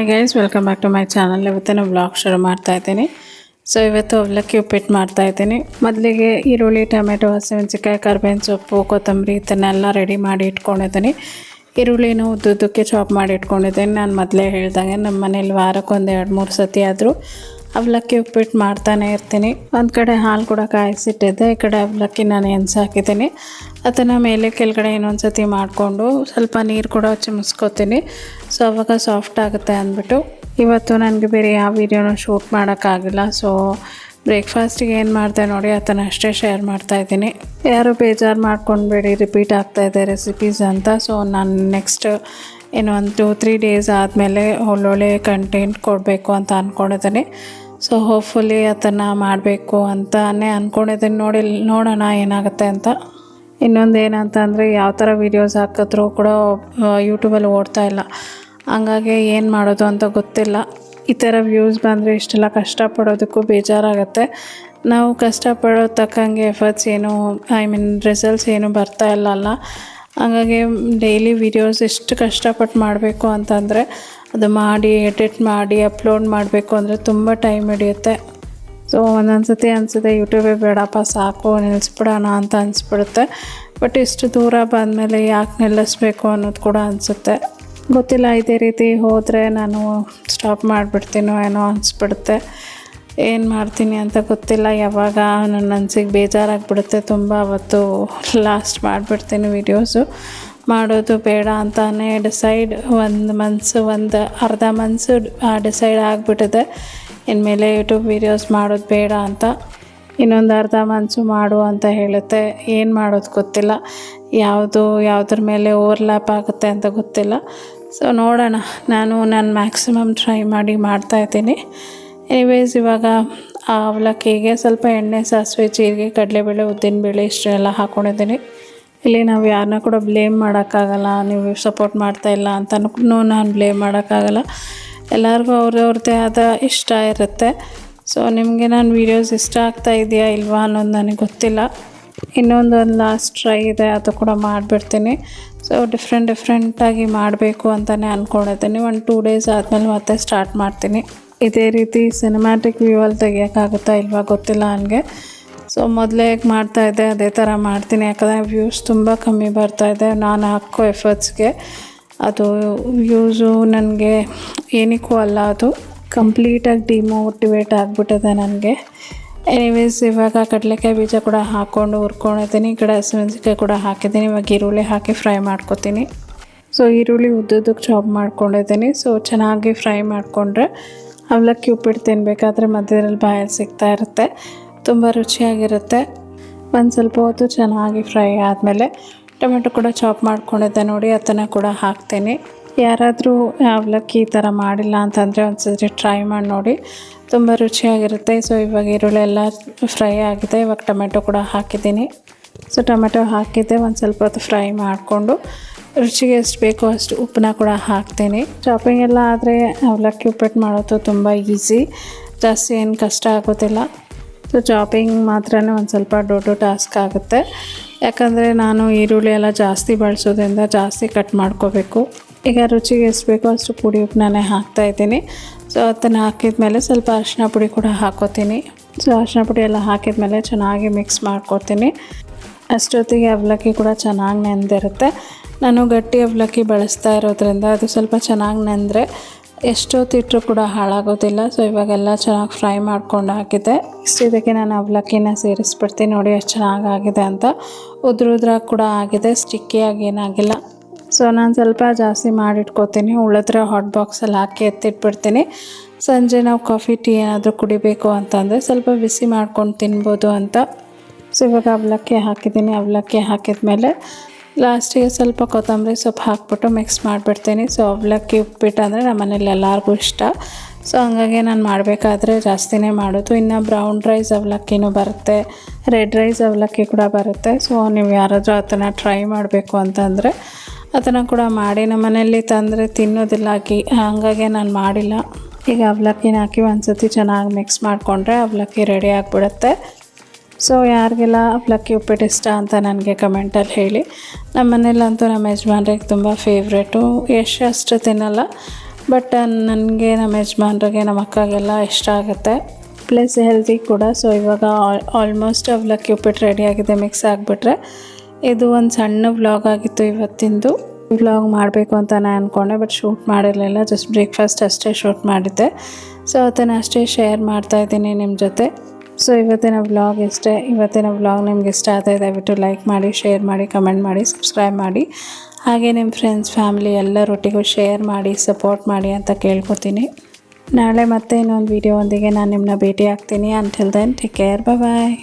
Hi guys welcome back to my channel ಇವತ್ತು ನಾನು blog ಶುರು ಮಾಡ್ತಾ ಇದ್ದೀನಿ. ಸೊ ಇವತ್ತು ಅವಲಕ್ಕಿ ಉಪ್ಪಿಟ್ಟು ಮಾಡ್ತಾ ಇದ್ದೀನಿ. ಮೊದಲಿಗೆ ಈರುಳ್ಳಿ, ಟೊಮೆಟೊ ಹಸಿಮೆಣಸಿಕಾಯಿ ಕರ್ಬೇವಿನ ಸೊಪ್ಪು, ಕೊತ್ತಂಬರಿ, ಇದನ್ನೆಲ್ಲ ರೆಡಿ ಮಾಡಿ ಇಟ್ಕೊಂಡಿದ್ದೀನಿ. ಈರುಳ್ಳಿನೂ ಉದ್ದುದ್ದಕ್ಕೆ ಚಾಪ್ ಮಾಡಿ ಇಟ್ಕೊಂಡಿದ್ದೀನಿ. ನಾನು ಮೊದಲೇ ಹೇಳ್ದಂಗೆ ನಮ್ಮ ಮನೇಲಿ ವಾರಕ್ಕೆ ಒಂದು ಎರಡು ಮೂರು ಸತಿ ಆದರೂ ಅವಲಕ್ಕಿ ಉಪ್ಪಿಟ್ಟು ಮಾಡ್ತಾನೆ ಇರ್ತೀನಿ. ಒಂದು ಕಡೆ ಹಾಲು ಕೂಡ ಕಾಯಿಸಿಟ್ಟಿದ್ದೆ, ಈ ಕಡೆ ಅವಲಕ್ಕಿ ನಾನು ಹಾಕಿದ್ದೀನಿ. ಅದನ್ನು ಮೇಲೆ ಕೆಳಗಡೆ ಇನ್ನೊಂದು ಸತಿ ಮಾಡಿಕೊಂಡು ಸ್ವಲ್ಪ ನೀರು ಕೂಡ ಚಿಮಿಸ್ಕೋತೀನಿ. ಸೊ ಅವಾಗ ಸಾಫ್ಟ್ ಆಗುತ್ತೆ ಅಂದ್ಬಿಟ್ಟು. ಇವತ್ತು ನನಗೆ ಬೇರೆ ಯಾವ ವೀಡಿಯೋನೂ ಶೂಟ್ ಮಾಡೋಕ್ಕಾಗಿಲ್ಲ. ಸೊ ಬ್ರೇಕ್ಫಾಸ್ಟಿಗೆ ಏನು ಮಾಡಿದೆ ನೋಡಿ, ಅದನ್ನು ಅಷ್ಟೇ ಶೇರ್ ಮಾಡ್ತಾ ಇದ್ದೀನಿ. ಯಾರು ಬೇಜಾರು ಮಾಡ್ಕೊಂಡ್ಬೇಡಿ ರಿಪೀಟ್ ಆಗ್ತಾಯಿದೆ ರೆಸಿಪೀಸ್ ಅಂತ. ಸೊ ನಾನು ನೆಕ್ಸ್ಟ್ ಇನ್ನೊಂದು ಟೂ ತ್ರೀ ಡೇಸ್ ಆದಮೇಲೆ ಒಳ್ಳೊಳ್ಳೆ ಕಂಟೆಂಟ್ ಕೊಡಬೇಕು ಅಂತ ಅಂದ್ಕೊಂಡಿದ್ದೀನಿ ಸೊ ಹೋಪ್ಫುಲಿ ಅದನ್ನು ಮಾಡಬೇಕು ಅಂತಾನೆ ಅಂದ್ಕೊಂಡಿದ್ದೀನಿ ನೋಡಿ, ನೋಡೋಣ ಏನಾಗುತ್ತೆ ಅಂತ. ಇನ್ನೊಂದು ಏನಂತ ಅಂದರೆ ಯಾವ ಥರ ವೀಡಿಯೋಸ್ ಹಾಕಿದ್ರೂ ಕೂಡ ಯೂಟ್ಯೂಬಲ್ಲಿ ಓಡ್ತಾ ಇಲ್ಲ. ಹಂಗಾಗಿ ಏನು ಮಾಡೋದು ಅಂತ ಗೊತ್ತಿಲ್ಲ. ಈ ಥರ ವ್ಯೂಸ್ ಬಂದರೆ ಇಷ್ಟೆಲ್ಲ ಕಷ್ಟಪಡೋದಕ್ಕೂ ಬೇಜಾರಾಗುತ್ತೆ. ನಾವು ಕಷ್ಟಪಡೋ ತಕ್ಕಂಗೆ ಎಫರ್ಟ್ಸ್ ಏನು ಐ ಮೀನ್ ರಿಸಲ್ಟ್ಸ್ ಏನು ಬರ್ತಾ ಇಲ್ಲ ಅಲ್ಲ. ಹಾಗಾಗಿ ಡೈಲಿ ವೀಡಿಯೋಸ್ ಎಷ್ಟು ಕಷ್ಟಪಟ್ಟು ಮಾಡಬೇಕು ಅಂತಂದರೆ ಅದು ಮಾಡಿ ಎಡಿಟ್ ಮಾಡಿ ಅಪ್ಲೋಡ್ ಮಾಡಬೇಕು ಅಂದರೆ ತುಂಬ ಟೈಮ್ ಹಿಡಿಯುತ್ತೆ. ಸೊ ಒಂದೊಂದು ಸತಿ ಅನಿಸುತ್ತೆ ಯೂಟ್ಯೂಬೇ ಬೇಡಪ್ಪ, ಸಾಕು ನಿಲ್ಲಿಸ್ಬಿಡೋಣ ಅಂತ ಅನಿಸ್ಬಿಡುತ್ತೆ. ಬಟ್ ಇಷ್ಟು ದೂರ ಬಂದಮೇಲೆ ಯಾಕೆ ನಿಲ್ಲಿಸ್ಬೇಕು ಅನ್ನೋದು ಕೂಡ ಅನಿಸುತ್ತೆ. ಗೊತ್ತಿಲ್ಲ, ಇದೇ ರೀತಿ ಹೋದರೆ ನಾನು ಸ್ಟಾಪ್ ಮಾಡಿಬಿಡ್ತೀನೋ ಏನೋ ಅನಿಸ್ಬಿಡುತ್ತೆ. ಏನು ಮಾಡ್ತೀನಿ ಅಂತ ಗೊತ್ತಿಲ್ಲ. ಯಾವಾಗ ನನ್ನ ಮನಸ್ಸಿಗೆ ಬೇಜಾರಾಗಿಬಿಡುತ್ತೆ. ತುಂಬ ಅವತ್ತು ಲಾಸ್ಟ್ ಮಾಡಿಬಿಡ್ತೀನಿ ವೀಡಿಯೋಸು ಮಾಡೋದು ಬೇಡ ಅಂತಾನೆ ಡಿಸೈಡ್ ಒಂದು ಮನ್ಸು ಒಂದು ಅರ್ಧ ಮನಸ್ಸು ಡಿಸೈಡ್ ಆಗಿಬಿಟ್ಟಿದೆ. ಇನ್ಮೇಲೆ ಯೂಟ್ಯೂಬ್ ವೀಡಿಯೋಸ್ ಮಾಡೋದು ಬೇಡ ಅಂತ. ಇನ್ನೊಂದು ಅರ್ಧ ಮನಸ್ಸು ಮಾಡು ಅಂತ ಹೇಳುತ್ತೆ. ಏನು ಮಾಡೋದು ಗೊತ್ತಿಲ್ಲ. ಯಾವುದು, ಯಾವುದ್ರ ಮೇಲೆ ಓವರ್ಲ್ಯಾಪ್ ಆಗುತ್ತೆ ಅಂತ ಗೊತ್ತಿಲ್ಲ. ಸೊ ನೋಡೋಣ. ನಾನು ನಾನು ಮ್ಯಾಕ್ಸಿಮಮ್ ಟ್ರೈ ಮಾಡಿ ಮಾಡ್ತಾಯಿದ್ದೀನಿ ಎನಿವೇಸ್ ಇವಾಗ ಆ ಅವಲಕ್ಕಿಗೆ ಸ್ವಲ್ಪ ಎಣ್ಣೆ, ಸಾಸಿವೆ, ಜೀರಿಗೆ, ಕಡಲೆಬೇಳೆ ಉದ್ದಿನಬೇಳೆ ಇಷ್ಟೆಲ್ಲ ಹಾಕ್ಕೊಂಡಿದ್ದೀನಿ ಇಲ್ಲಿ ನಾವು ಯಾರನ್ನ ಕೂಡ ಬ್ಲೇಮ್ ಮಾಡೋಕ್ಕಾಗಲ್ಲ, ನೀವು ಸಪೋರ್ಟ್ ಮಾಡ್ತಾ ಇಲ್ಲ ಅಂತನೂ ನಾನು ಬ್ಲೇಮ್ ಮಾಡೋಕ್ಕಾಗಲ್ಲ. ಎಲ್ಲರಿಗೂ ಅವ್ರವ್ರದ್ದೇ ಆದ ಇಷ್ಟ ಇರುತ್ತೆ. ಸೊ ನಿಮಗೆ ನಾನು ವೀಡಿಯೋಸ್ ಇಷ್ಟ ಆಗ್ತಾ ಇದೆಯಾ ಇಲ್ವಾ ಅನ್ನೋದು ನನಗೆ ಗೊತ್ತಿಲ್ಲ. ಇನ್ನೊಂದು ಒಂದು ಲಾಸ್ಟ್ ಟ್ರೈ ಇದೆ, ಅದು ಕೂಡ ಮಾಡಿಬಿಡ್ತೀನಿ. ಸೊ ಡಿಫ್ರೆಂಟ್ ಡಿಫ್ರೆಂಟಾಗಿ ಮಾಡಬೇಕು ಅಂತಲೇ ಅಂದ್ಕೊಂಡಿದ್ದೀನಿ ಒಂದು ಟೂ ಡೇಸ್ ಆದಮೇಲೆ ಮತ್ತೆ ಸ್ಟಾರ್ಟ್ ಮಾಡ್ತೀನಿ. ಇದೇ ರೀತಿ ಸಿನಿಮ್ಯಾಟಿಕ್ ವ್ಯೂ ಅಲ್ಲಿ ತೆಗಿಯೋಕ್ಕಾಗುತ್ತಾ ಇಲ್ವಾ ಗೊತ್ತಿಲ್ಲ ನನಗೆ. ಸೊ ಮೊದಲೇ ಹೇಗೆ ಮಾಡ್ತಾಯಿದ್ದೆ ಅದೇ ಥರ ಮಾಡ್ತೀನಿ. ಯಾಕಂದರೆ ವ್ಯೂಸ್ ತುಂಬ ಕಮ್ಮಿ ಬರ್ತಾಯಿದೆ ನಾನು ಹಾಕೋ ಎಫರ್ಟ್ಸ್ಗೆ ಅದು ವ್ಯೂಸು ನನಗೆ ಏನಕ್ಕೂ ಅಲ್ಲ, ಅದು ಕಂಪ್ಲೀಟಾಗಿ ಡಿಮೋಟಿವೇಟ್ ಆಗಿಬಿಟ್ಟಿದೆ ನನಗೆ. ಎನಿವೇಸ್ ಇವಾಗ ಕಡಲೆಕಾಯಿ ಬೀಜ ಕೂಡ ಹಾಕ್ಕೊಂಡು ಹುರ್ಕೊಂಡಿದ್ದೀನಿ ಈ ಕಡೆ ಕೂಡ ಹಾಕಿದ್ದೀನಿ. ಇವಾಗ ಈರುಳ್ಳಿ ಹಾಕಿ ಫ್ರೈ ಮಾಡ್ಕೊತೀನಿ. ಸೊ ಈರುಳ್ಳಿ ಉದ್ದುದಕ್ಕೆ ಚಾಪ್ ಮಾಡ್ಕೊಂಡಿದ್ದೀನಿ. ಸೊ ಚೆನ್ನಾಗಿ ಫ್ರೈ ಮಾಡಿಕೊಂಡ್ರೆ ಅವಲಕ್ಕಿ ಉಪ್ಪಿಟ್ಟು ತಿನ್ನಬೇಕಾದ್ರೆ ಮಧ್ಯದಲ್ಲಿ ಬಾಯಲ್ಲಿ ಸಿಗ್ತಾ ಇರುತ್ತೆ. ತುಂಬ ರುಚಿಯಾಗಿರುತ್ತೆ. ಒಂದು ಸ್ವಲ್ಪ ಹೊತ್ತು ಚೆನ್ನಾಗಿ ಫ್ರೈ ಆದಮೇಲೆ ಟೊಮೆಟೊ ಕೂಡ ಚಾಪ್ ಮಾಡ್ಕೊಂಡಿದ್ದೆ ನೋಡಿ, ಅದನ್ನು ಕೂಡ ಹಾಕ್ತೀನಿ. ಯಾರಾದರೂ ಅವಲಕ್ಕಿ ಈ ಥರ ಮಾಡಿಲ್ಲ ಅಂತಂದರೆ ಒಂದು ಸರಿ ಟ್ರೈ ಮಾಡಿ ನೋಡಿ. ತುಂಬ ರುಚಿಯಾಗಿರುತ್ತೆ. ಸೊ ಇವಾಗ ಈರುಳ್ಳಿ ಎಲ್ಲ ಫ್ರೈ ಆಗಿದೆ. ಇವಾಗ ಟೊಮೆಟೊ ಕೂಡ ಹಾಕಿದ್ದೀನಿ. ಸೊ ಟೊಮೆಟೊ ಹಾಕಿದ್ದೆ. ಒಂದು ಸ್ವಲ್ಪ ಹೊತ್ತು ಫ್ರೈ ಮಾಡಿಕೊಂಡು ರುಚಿಗೆ ಎಷ್ಟು ಬೇಕೋ ಅಷ್ಟು ಉಪ್ಪನ್ನ ಕೂಡ ಹಾಕ್ತೇನೆ. ಚಾಪಿಂಗ್ ಎಲ್ಲ ಆದರೆ ಅವಲಕ್ಕಿ ಉಪ್ಪಿಟ್ಟು ಮಾಡೋದು ತುಂಬ ಈಸಿ ಜಾಸ್ತಿ ಏನು ಕಷ್ಟ ಆಗೋದಿಲ್ಲ. ಸೊ ಚಾಪಿಂಗ್ ಮಾತ್ರ ಒಂದು ಸ್ವಲ್ಪ ದೊಡ್ಡ ಟಾಸ್ಕ್ ಆಗುತ್ತೆ. ಯಾಕಂದರೆ ನಾನು ಈರುಳ್ಳಿ ಎಲ್ಲ ಜಾಸ್ತಿ ಬಳಸೋದ್ರಿಂದ ಜಾಸ್ತಿ ಕಟ್ ಮಾಡ್ಕೋಬೇಕು. ಈಗ ರುಚಿಗೆ ಎಷ್ಟು ಬೇಕೋ ಅಷ್ಟು ಪುಡಿ ಉಪ್ಪನ್ನೇ ಹಾಕ್ತಾಯಿದ್ದೀನಿ ಸೊ ಅದನ್ನು ಹಾಕಿದ ಮೇಲೆ ಸ್ವಲ್ಪ ಅರಿಶಿನ ಪುಡಿ ಕೂಡ ಹಾಕೋತೀನಿ. ಸೊ ಅರಿಶಿನ ಪುಡಿ ಎಲ್ಲ ಹಾಕಿದ ಮೇಲೆ ಚೆನ್ನಾಗಿ ಮಿಕ್ಸ್ ಮಾಡ್ಕೊತೀನಿ ಅಷ್ಟೊತ್ತಿಗೆ ಅವಲಕ್ಕಿ ಕೂಡ ಚೆನ್ನಾಗಿ ನೆಂದಿರುತ್ತೆ. ನಾನು ಗಟ್ಟಿ ಅವಲಕ್ಕಿ ಬಳಸ್ತಾ ಇರೋದ್ರಿಂದ ಅದು ಸ್ವಲ್ಪ ಚೆನ್ನಾಗಿ ನೆಂದರೆ ಎಷ್ಟೊತ್ತಿಟ್ಟರೂ ಕೂಡ ಹಾಳಾಗೋದಿಲ್ಲ. ಸೊ ಇವಾಗೆಲ್ಲ ಚೆನ್ನಾಗಿ ಫ್ರೈ ಮಾಡ್ಕೊಂಡು ಹಾಕಿದ್ದೆ. ಇಷ್ಟು ಇದಕ್ಕೆ ನಾನು ಅವಲಕ್ಕಿನ ಸೇರಿಸ್ಬಿಡ್ತೀನಿ. ನೋಡಿ ಎಷ್ಟು ಚೆನ್ನಾಗಾಗಿದೆ ಅಂತ. ಉದ್ರುದ್ರಾಗ ಉದ್ರ ಕೂಡ ಆಗಿದೆ. ಸ್ಟಿಕ್ಕಿಯಾಗಿ ಏನಾಗಿಲ್ಲ. ಸೊ ನಾನು ಸ್ವಲ್ಪ ಜಾಸ್ತಿ ಮಾಡಿಟ್ಕೋತೀನಿ. ಉಳಿದ್ರೆ ಹಾಟ್ ಬಾಕ್ಸಲ್ಲಿ ಹಾಕಿ ಎತ್ತಿಟ್ಬಿಡ್ತೀನಿ. ಸಂಜೆ ನಾವು ಕಾಫಿ ಟೀ ಏನಾದರೂ ಕುಡಿಬೇಕು ಅಂತಂದರೆ ಸ್ವಲ್ಪ ಬಿಸಿ ಮಾಡ್ಕೊಂಡು ತಿನ್ಬೋದು ಅಂತ. ಸೊ ಇವಾಗ ಅವಲಕ್ಕಿ ಹಾಕಿದ್ದೀನಿ. ಅವಲಕ್ಕಿ ಹಾಕಿದ ಮೇಲೆ ಲಾಸ್ಟಿಗೆ ಸ್ವಲ್ಪ ಕೊತ್ತಂಬರಿ ಸೊಪ್ಪು ಹಾಕ್ಬಿಟ್ಟು ಮಿಕ್ಸ್ ಮಾಡಿಬಿಡ್ತೀನಿ. ಸೊ ಅವಲಕ್ಕಿ, ಉಪ್ಪಿಟ್ಟು ಅಂದರೆ ನಮ್ಮ ಮನೇಲಿ ಎಲ್ಲರಿಗೂ ಇಷ್ಟ. ಸೊ ಹಂಗಾಗಿ ನಾನು ಮಾಡಬೇಕಾದ್ರೆ ಜಾಸ್ತಿನೇ ಮಾಡೋದು. ಇನ್ನು ಬ್ರೌನ್ ರೈಸ್ ಅವಲಕ್ಕಿನೂ ಬರುತ್ತೆ. ರೆಡ್ ರೈಸ್ ಅವಲಕ್ಕಿ ಕೂಡ ಬರುತ್ತೆ. ಸೊ ನೀವು ಯಾರಾದರೂ ಅದನ್ನು ಟ್ರೈ ಮಾಡಬೇಕು ಅಂತಂದರೆ ಅದನ್ನು ಕೂಡ ಮಾಡಿ. ನಮ್ಮ ಮನೆಯಲ್ಲಿ ತಂದರೆ ತಿನ್ನೋದಿಲ್ಲ ಹಾಕಿ ಹಂಗಾಗಿ ನಾನು ಮಾಡಿಲ್ಲ. ಈಗ ಅವಲಕ್ಕಿನ ಹಾಕಿ ಒಂದು ಸತಿ ಚೆನ್ನಾಗಿ ಮಿಕ್ಸ್ ಮಾಡಿಕೊಂಡ್ರೆ ಅವಲಕ್ಕಿ ರೆಡಿ ಆಗಿಬಿಡುತ್ತೆ. ಸೊ ಯಾರಿಗೆಲ್ಲ ಅವಲಕ್ಕಿ ಉಪ್ಪಿಟ್ಟು ಇಷ್ಟ ಅಂತ ನನಗೆ ಕಮೆಂಟಲ್ಲಿ ಹೇಳಿ. ನಮ್ಮ ಮನೇಲಂತೂ ನಮ್ಮ ಯಜಮಾನ್ರಿಗೆ ತುಂಬ ಫೇವ್ರೇಟು ಎಷ್ಟು ಅಷ್ಟು ತಿನ್ನಲ್ಲ. ಬಟ್ ನನಗೆ ನಮ್ಮ ಯಜಮಾನ್ರಿಗೆ, ನಮ್ಮ ಅಕ್ಕಗೆಲ್ಲ ಇಷ್ಟ ಆಗುತ್ತೆ. ಪ್ಲಸ್ ಹೆಲ್ದಿ ಕೂಡ. ಸೊ ಇವಾಗ ಆಲ್ಮೋಸ್ಟ್ ಅವಲಕ್ಕಿ ಉಪ್ಪಿಟ್ಟು ಆಗಿದೆ ಮಿಕ್ಸ್ ಆಗಿಬಿಟ್ರೆ. ಇದು ಒಂದು ಸಣ್ಣ ವ್ಲಾಗ್ ಆಗಿತ್ತು ಇವತ್ತಿಂದು. ವ್ಲಾಗ್ ಮಾಡಬೇಕು ಅಂತ ನಾನು ಅಂದ್ಕೊಂಡೆ ಬಟ್ ಶೂಟ್ ಮಾಡಿರಲಿಲ್ಲ. ಜಸ್ಟ್ ಬ್ರೇಕ್ಫಾಸ್ಟ್ ಅಷ್ಟೇ ಶೂಟ್ ಮಾಡಿದ್ದೆ. ಸೊ ಅದನ್ನು ಅಷ್ಟೇ ಶೇರ್ ಮಾಡ್ತಾ ಇದ್ದೀನಿ ನಿಮ್ಮ ಜೊತೆ. ಸೊ ಇವತ್ತಿನ ವ್ಲಾಗ್ ಇಷ್ಟೇ ಇವತ್ತಿನ ವ್ಲಾಗ್ ನಿಮ್ಗೆ ಇಷ್ಟ ಆದರೆ ದಯವಿಟ್ಟು ಲೈಕ್ ಮಾಡಿ ಶೇರ್ ಮಾಡಿ ಕಮೆಂಟ್ ಮಾಡಿ ಸಬ್ಸ್ಕ್ರೈಬ್ ಮಾಡಿ. ಹಾಗೆ ನಿಮ್ಮ ಫ್ರೆಂಡ್ಸ್ ಫ್ಯಾಮಿಲಿ ಎಲ್ಲರೊಟ್ಟಿಗೂ ಶೇರ್ ಮಾಡಿ ಸಪೋರ್ಟ್ ಮಾಡಿ ಅಂತ ಕೇಳ್ಕೊತೀನಿ. ನಾಳೆ ಮತ್ತೆ ಇನ್ನೊಂದು ವೀಡಿಯೋ ಒಂದಿಗೆ ನಾನು ನಿಮ್ಮನ್ನ ಭೇಟಿ ಆಗ್ತೀನಿ until then take care bye